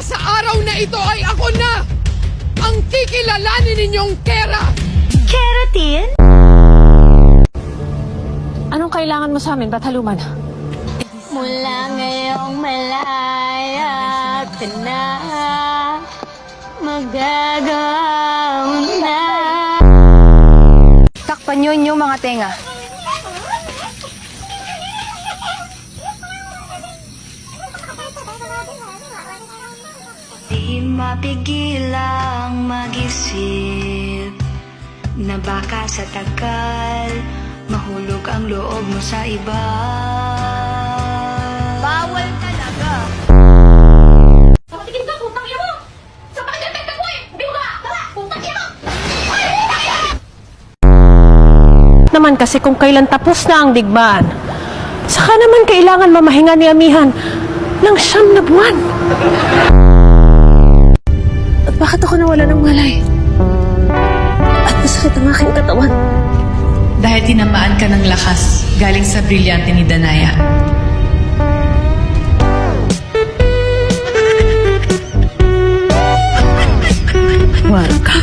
Sa araw na ito ay ako na ang kikilalanin ninyong Kera. Keratin? Anong kailangan mo sa amin, Bataluman? Mula ngayong malaya ka na Magagawa mo na Takpan nyo inyong mga tenga. Di mapigilang mag-isip Na baka sa tagal Mahulog ang loob mo sa iba. Bawal talaga. Naman kasi kung kailan tapos na ang digmaan, saka naman kailangan mamahinga ni Amihan ng siyam na buwan nawala ng malay. At masakit ang aking katawan. Dahil tinamaan ka ng lakas galing sa brilyante ni Danaya. Warang.